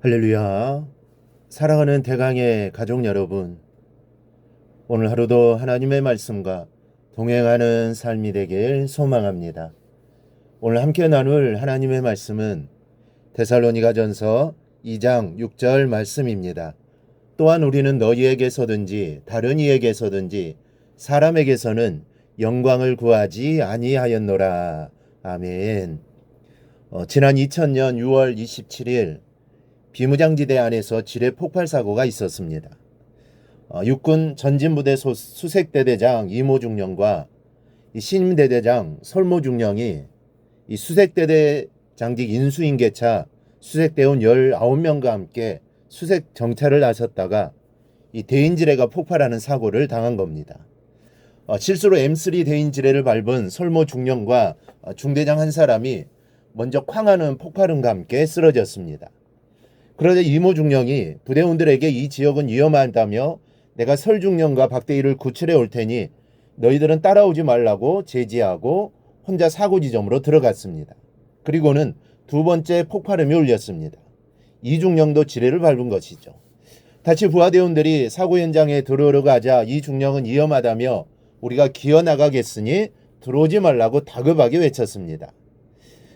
할렐루야. 사랑하는 대강의 가족 여러분. 오늘 하루도 하나님의 말씀과 동행하는 삶이 되길 소망합니다. 오늘 함께 나눌 하나님의 말씀은 데살로니가 전서 2장 6절 말씀입니다. 또한 우리는 너희에게서든지 다른 이에게서든지 사람에게서는 영광을 구하지 아니하였노라. 아멘. 어, 지난 2000년 6월 27일 비무장지대 안에서 지뢰 폭발 사고가 있었습니다. 어, 육군 전진부대 소, 수색대대장 이모 중령과 이 신임 대대장 설모 중령이 이 수색대대 장직 인수인계차 수색대원 19명과 함께 수색 정찰을 나섰다가 이 대인지뢰가 폭발하는 사고를 당한 겁니다. 어, 실수로 M3 대인지뢰를 밟은 설모 중령과 어, 중대장 한 사람이 먼저 쾅하는 폭발음과 함께 쓰러졌습니다. 그러자 이모 중령이 부대원들에게 이 지역은 위험하다며 내가 설중령과 박대희를 구출해 올 테니 너희들은 따라오지 말라고 제지하고 혼자 사고 지점으로 들어갔습니다. 그리고는 두 번째 폭발음이 울렸습니다. 이중령도 지뢰를 밟은 것이죠. 다시 부하대원들이 사고 현장에 들어오려가자 이중령은 위험하다며 우리가 기어 나가겠으니 들어오지 말라고 다급하게 외쳤습니다.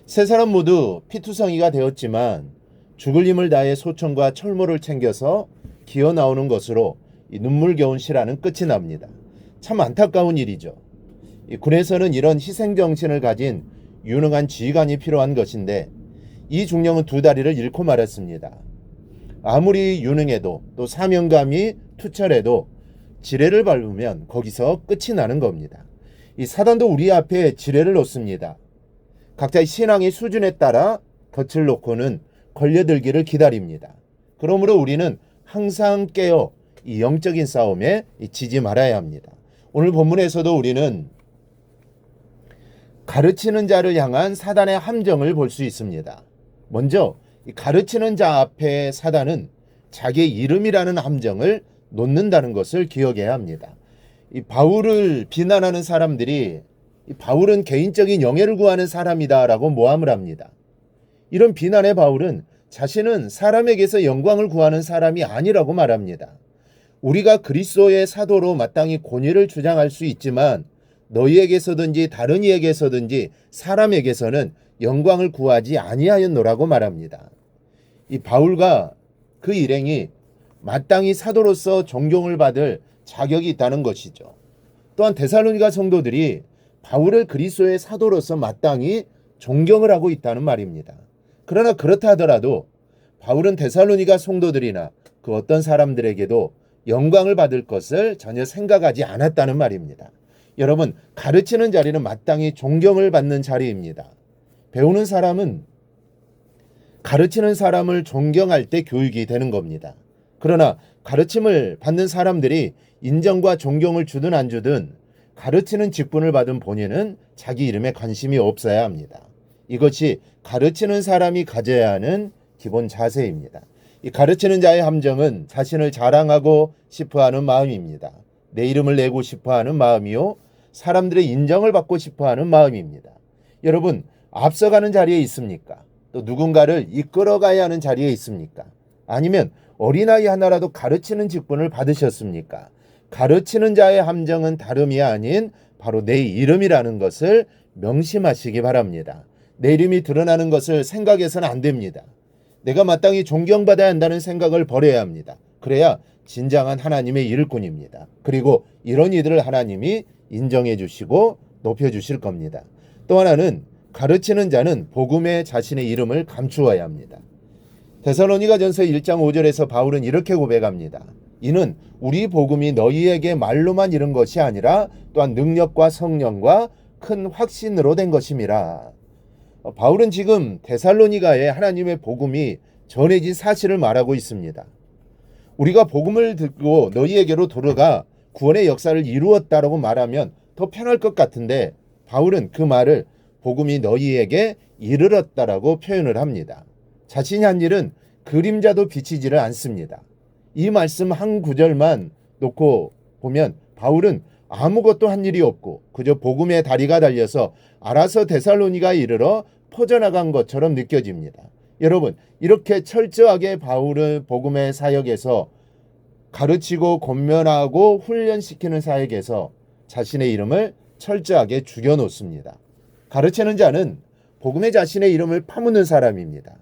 세 사람 모두 피투성이가 되었지만 죽을 힘을 다해 소총과 철모를 챙겨서 기어 나오는 것으로 이 눈물겨운 시라는 끝이 납니다. 참 안타까운 일이죠. 이 군에서는 이런 희생 정신을 가진 유능한 지휘관이 필요한 것인데 이 중령은 두 다리를 잃고 말았습니다. 아무리 유능해도 또 사명감이 투철해도 지뢰를 밟으면 거기서 끝이 나는 겁니다. 이 사단도 우리 앞에 지뢰를 놓습니다. 각자의 신앙의 수준에 따라 덫을 놓고는 걸려들기를 기다립니다. 그러므로 우리는 항상 깨어 이 영적인 싸움에 지지 말아야 합니다. 오늘 본문에서도 우리는 가르치는 자를 향한 사단의 함정을 볼 수 있습니다. 먼저 가르치는 자 앞에 사단은 자기의 이름이라는 함정을 놓는다는 것을 기억해야 합니다. 이 바울을 비난하는 사람들이 이 바울은 개인적인 영예를 구하는 사람이다라고 모함을 합니다. 이런 비난의 바울은 자신은 사람에게서 영광을 구하는 사람이 아니라고 말합니다. 우리가 그리스도의 사도로 마땅히 권위를 주장할 수 있지만 너희에게서든지 다른 이에게서든지 사람에게서는 영광을 구하지 아니하였노라고 말합니다. 이 바울과 그 일행이 마땅히 사도로서 존경을 받을 자격이 있다는 것이죠. 또한 데살로니가 성도들이 바울을 그리스도의 사도로서 마땅히 존경을 하고 있다는 말입니다. 그러나 그렇다 하더라도 바울은 데살로니가 성도들이나 그 어떤 사람들에게도 영광을 받을 것을 전혀 생각하지 않았다는 말입니다. 여러분, 가르치는 자리는 마땅히 존경을 받는 자리입니다. 배우는 사람은 가르치는 사람을 존경할 때 교육이 되는 겁니다. 그러나 가르침을 받는 사람들이 인정과 존경을 주든 안 주든 가르치는 직분을 받은 본인은 자기 이름에 관심이 없어야 합니다. 이것이 가르치는 사람이 가져야 하는 기본 자세입니다. 이 가르치는 자의 함정은 자신을 자랑하고 싶어 하는 마음입니다. 내 이름을 내고 싶어 하는 마음이요. 사람들의 인정을 받고 싶어 하는 마음입니다. 여러분, 앞서가는 자리에 있습니까? 또 누군가를 이끌어가야 하는 자리에 있습니까? 아니면 어린아이 하나라도 가르치는 직분을 받으셨습니까? 가르치는 자의 함정은 다름이 아닌 바로 내 이름이라는 것을 명심하시기 바랍니다. 내 이름이 드러나는 것을 생각해서는 안 됩니다. 내가 마땅히 존경받아야 한다는 생각을 버려야 합니다. 그래야 진정한 하나님의 일꾼입니다. 그리고 이런 이들을 하나님이 인정해 주시고 높여 주실 겁니다. 또 하나는 가르치는 자는 복음에 자신의 이름을 감추어야 합니다. 데살로니가 전서 1장 5절에서 바울은 이렇게 고백합니다. 이는 우리 복음이 너희에게 말로만 이른 것이 아니라 또한 능력과 성령과 큰 확신으로 된 것임이라. 어, 바울은 지금 데살로니가에 하나님의 복음이 전해진 사실을 말하고 있습니다. 우리가 복음을 듣고 너희에게로 돌아가 구원의 역사를 이루었다라고 말하면 더 편할 것 같은데 바울은 그 말을 복음이 너희에게 이르렀다라고 표현을 합니다. 자신이 한 일은 그림자도 비치지를 않습니다. 이 말씀 한 구절만 놓고 보면 바울은 아무것도 한 일이 없고 그저 복음의 다리가 달려서 알아서 데살로니가 이르러 퍼져나간 것처럼 느껴집니다. 여러분 이렇게 철저하게 바울을 복음의 사역에서 가르치고 권면하고 훈련시키는 사역에서 자신의 이름을 철저하게 죽여놓습니다. 가르치는 자는 복음의 자신의 이름을 파묻는 사람입니다.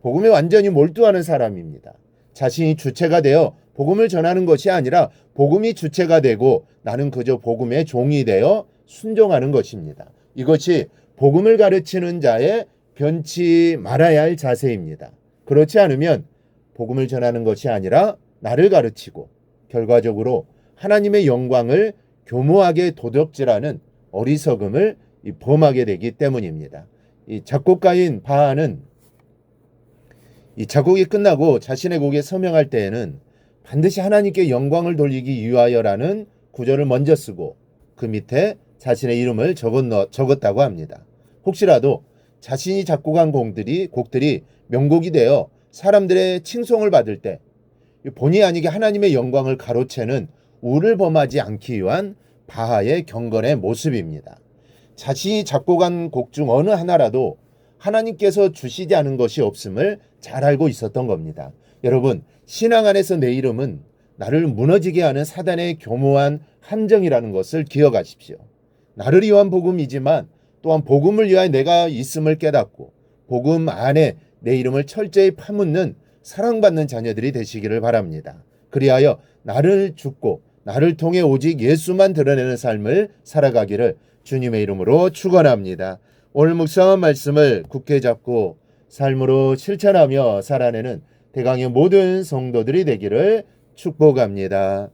복음에 완전히 몰두하는 사람입니다. 자신이 주체가 되어 복음을 전하는 것이 아니라 복음이 주체가 되고 나는 그저 복음의 종이 되어 순종하는 것입니다. 이것이 복음을 가르치는 자의 변치 말아야 할 자세입니다. 그렇지 않으면 복음을 전하는 것이 아니라 나를 가르치고 결과적으로 하나님의 영광을 교모하게 도덕질하는 어리석음을 이 범하게 되기 때문입니다. 이 작곡가인 바하는 이 작곡이 끝나고 자신의 곡에 서명할 때에는 반드시 하나님께 영광을 돌리기 위하여라는 구절을 먼저 쓰고 그 밑에 자신의 이름을 적었, 적었다고 합니다. 혹시라도 자신이 작곡한 곡들이 곡들이 명곡이 되어 사람들의 칭송을 받을 때 본의 아니게 하나님의 영광을 가로채는 우를 범하지 않기 위한 바하의 경건의 모습입니다. 자신이 작곡한 곡중 어느 하나라도 하나님께서 주시지 않은 것이 없음을 잘 알고 있었던 겁니다. 여러분, 신앙 안에서 내 이름은 나를 무너지게 하는 사단의 교모한 함정이라는 것을 기억하십시오. 나를 위한 복음이지만 또한 복음을 위하여 내가 있음을 깨닫고 복음 안에 내 이름을 철저히 파묻는 사랑받는 자녀들이 되시기를 바랍니다. 그리하여 나를 죽고 나를 통해 오직 예수만 드러내는 삶을 살아가기를 주님의 이름으로 축원합니다. 오늘 묵상한 말씀을 굳게 잡고 삶으로 실천하며 살아내는 대강의 모든 성도들이 되기를 축복합니다.